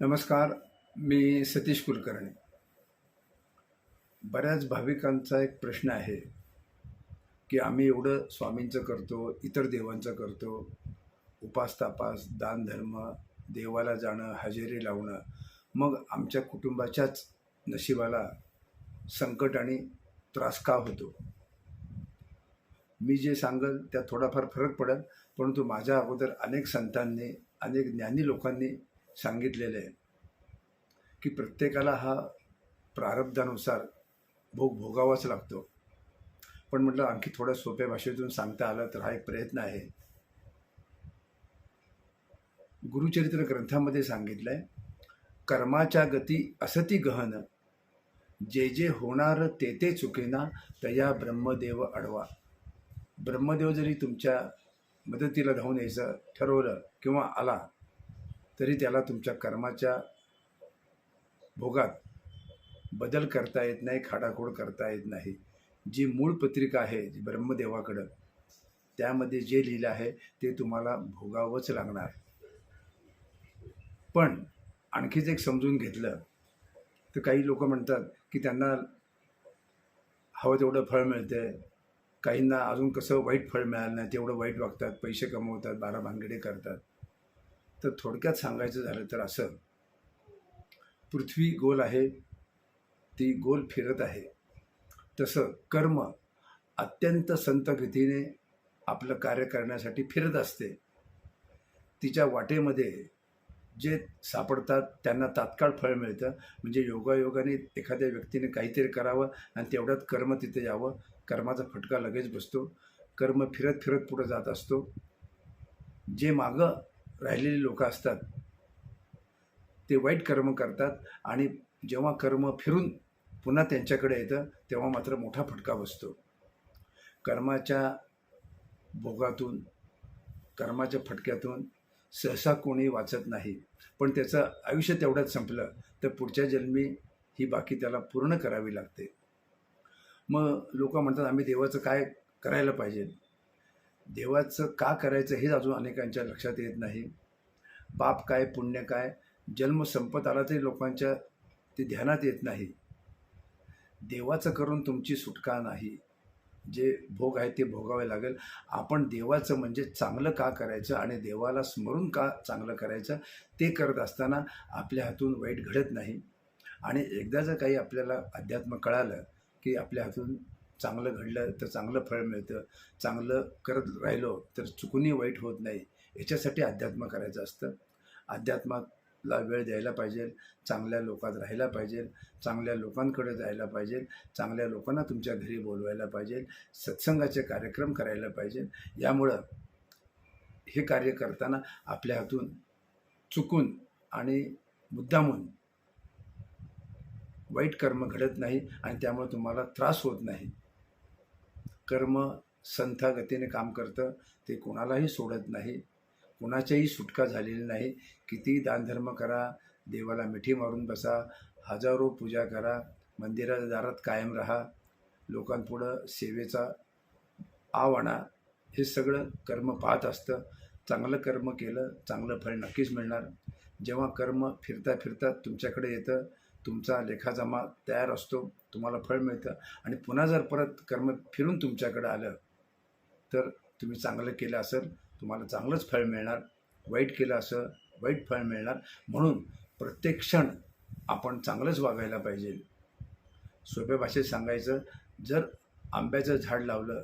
नमस्कार मी सतीश कुलकर्णी. बऱ्याच भाविकांचा एक प्रश्न आहे की आम्ही एवढं स्वामींचं करतो इतर देवांचं करतो उपास तापास दानधर्म देवाला जाणं हजेरी लावणं मग आमच्या कुटुंबाच्याच नशिबाला संकट आणि त्रास का होतो? मी जे सांगल त्यात थोडाफार फरक पडेल परंतु माझ्या अगोदर अनेक संतांनी अनेक ज्ञानी लोकांनी सांगितलेलं आहे की प्रत्येकाला हा प्रारब्धानुसार भोग भोगावाच लागतो. पण म्हटलं आणखी थोड्या सोप्या भाषेतून सांगता आलं तर हा एक प्रयत्न आहे. गुरुचरित्र ग्रंथामध्ये सांगितलं आहे कर्माच्या गती असती गहन जे जे होणार ते ते चुकेना तया ब्रह्मदेव अडवा. ब्रह्मदेव जरी तुमच्या मदतीला धावून यायचं ठरवलं किंवा आला तरी त्याला तुमच्या कर्माच्या भोगात बदल करता येत नाही खाडाखोड करता येत नाही. जी मूळ पत्रिका आहे जी ब्रह्मदेवाकडं त्यामध्ये जे लिहिलं आहे ते तुम्हाला भोगावंच लागणार. पण आणखीच एक समजून घेतलं तर काही लोक म्हणतात की त्यांना हवं तेवढं फळ मिळतं काहींना अजून कसं वाईट फळ मिळालं नाही तेवढं वाईट वागतात पैसे कमवतात बारा भानगडे करतात. तर थोडक्यात सांगायचं झालं तर असं. पृथ्वी गोल आहे ती गोल फिरत आहे. तसं कर्म अत्यंत संत गतीने आपलं कार्य करण्यासाठी फिरत असते. तिच्या वाटेमध्ये जे सापडतात त्यांना तात्काळ फळ मिळतं. म्हणजे योगायोगाने एखाद्या व्यक्तीने काहीतरी करावं आणि तेवढ्यात कर्म तिथे यावं. कर्माचा फटका लगेच बसतो. कर्म फिरत फिरत पुढं जात असतो. जे मागं राहिलेली लोक असतात ते वाईट कर्म करतात आणि जेव्हा कर्म फिरून पुन्हा त्यांच्याकडे येतं तेव्हा मात्र मोठा फटका बसतो. कर्माच्या भोगातून कर्माच्या फटक्यातून सहसा कोणी वाचत नाही. पण त्याचं आयुष्य तेवढ्यात संपलं तर पुढच्या जन्मी ही बाकी त्याला पूर्ण करावी लागते. मग लोक म्हणतात आम्ही देवाचं काय करायला पाहिजे? देवाचं का करायचं हेच अजून अनेकांच्या लक्षात येत नाही. बाप काय पुण्य काय जन्म संपत आला तरी लोकांच्या ते ध्यानात येत नाही. देवाचं करून तुमची सुटका नाही. जे भोग आहे ते भोगावे लागेल. आपण देवाचं म्हणजे चांगलं का करायचं आणि देवाला स्मरून का चांगलं करायचं ते करत असताना आपल्या हातून वाईट घडत नाही. आणि एकदा जर काही आपल्याला अध्यात्म कळालं की आपल्या हातून चांगलं घडलं तर चांगलं फळ मिळतं चांगलं करत राहिलो तर चुकूनही वाईट होत नाही याच्यासाठी अध्यात्म करायचं असतं. अध्यात्माला वेळ द्यायला पाहिजे चांगल्या लोकात राहायला पाहिजे चांगल्या लोकांकडे जायला पाहिजे चांगल्या लोकांना तुमच्या घरी बोलवायला पाहिजे सत्संगाचे कार्यक्रम करायला पाहिजे. यामुळं हे कार्य करताना आपल्या हातून चुकून आणि मुद्दामून वाईट कर्म घडत नाही आणि त्यामुळे तुम्हाला त्रास होत नाही. कर्म संथा गतीने काम करतं ते कोणालाही सोडत नाही. कुणाच्याही सुटका झालेली नाही. किती दानधर्म करा देवाला मिठी मारून बसा हजारो पूजा करा मंदिराच्या दारात कायम राहा लोकांपुढं सेवेचा आव आणा हे सगळं कर्म पाहत असतं. चांगलं कर्म केलं चांगलं फळ नक्कीच मिळणार. जेव्हा कर्म फिरता फिरता तुमच्याकडे येतं तुमचा लेखाजमा तयार असतो तुम्हाला फळ मिळतं आणि पुन्हा जर परत कर्म फिरून तुमच्याकडं आलं तर तुम्ही चांगलं केलं असेल तुम्हाला चांगलंच फळ मिळणार वाईट केलं असं वाईट फळ मिळणार. म्हणून प्रत्येक क्षण आपण चांगलंच वागायला पाहिजे. सोप्या भाषेत सांगायचं जर आंब्याचं झाड लावलं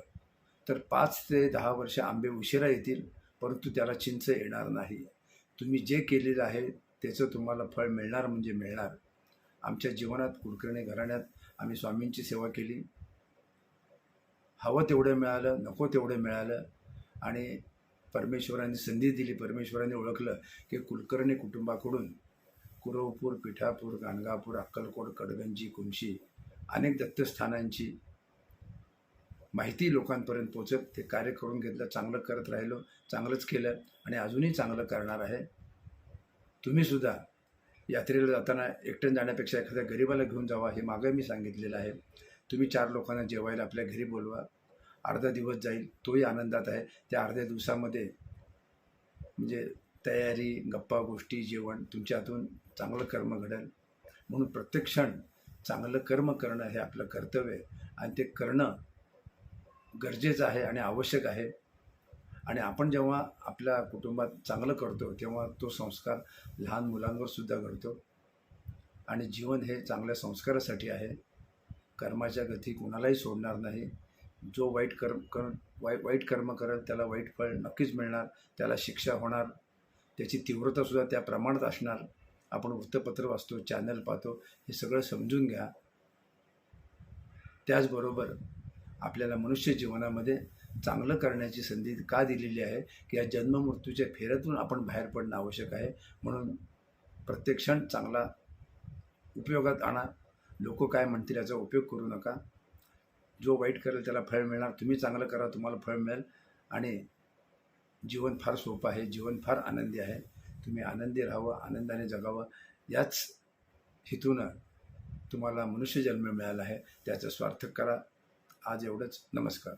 तर पाच ते दहा वर्ष आंबे उशिरा येतील परंतु त्याला चिंच येणार नाही. तुम्ही जे केलेलं आहे त्याचं तुम्हाला फळ मिळणार म्हणजे मिळणार. आमच्या जीवनात कुलकर्णी घराण्यात आम्ही स्वामींची सेवा केली. हवं तेवढं मिळालं नको तेवढं मिळालं आणि परमेश्वरांनी संधी दिली. परमेश्वरांनी ओळखलं की कुलकर्णी कुटुंबाकडून कुरवपूर पिठापूर गाणगापूर अक्कलकोट कडगंजी कुंशी अनेक दत्तस्थानांची माहिती लोकांपर्यंत पोचत ते कार्य करून घेतलं चांगलं करत राहिलो चांगलंच केलं आणि अजूनही चांगलं करणार आहे. तुम्हीसुद्धा यात्रेला जाताना एकट्यानं जाण्यापेक्षा एखाद्या गरीबाला घेऊन जावा हे मागं मी सांगितलेलं आहे. तुम्ही चार लोकांना जेवायला आपल्या घरी बोलवा. अर्धा दिवस जाईल तोही आनंदात आहे. त्या अर्ध्या दिवसामध्ये म्हणजे तयारी गप्पा गोष्टी जेवण तुमच्या हातून चांगलं कर्म घडेल. म्हणून प्रत्येक क्षण चांगलं कर्म करणं हे आपलं कर्तव्य आहे. आणि ते करणं गरजेचं आहे आणि आवश्यक आहे. आणि आपण जेव्हा आपल्या कुटुंबात चांगलं करतो तेव्हा तो संस्कार लहान मुलांवर सुद्धा घडतो. आणि जीवन हे चांगल्या संस्कारासाठी आहे. कर्माच्या गती कुणालाही सोडणार नाही. जो वाईट कर्म कर वाई वाईट कर्म करेल त्याला वाईट फळ नक्कीच मिळणार त्याला शिक्षा होणार त्याची तीव्रतासुद्धा त्या प्रमाणात असणार. आपण वृत्तपत्र वाचतो चॅनल पाहतो हे सगळं समजून घ्या. त्याचबरोबर आपल्याला मनुष्य जीवनामध्ये चांगलं करण्याची संधी का दिलेली आहे? की या जन्ममृत्यूच्या फेऱ्यातून आपण बाहेर पडणं आवश्यक आहे? म्हणून प्रत्येक क्षण चांगला उपयोगात आणा. लोक काय म्हणतील याचा उपयोग करू नका. जो वाईट करेल त्याला फळ मिळणार. तुम्ही चांगलं करा तुम्हाला फळ मिळेल. आणि जीवन फार सोपं आहे. जीवन फार आनंदी आहे. तुम्ही आनंदी राहावं आनंदाने जगावं. याच हेतूनं तुम्हाला मनुष्यजन्म मिळाला आहे. त्याचं स्वार्थ करा. आज एवढंच नमस्कार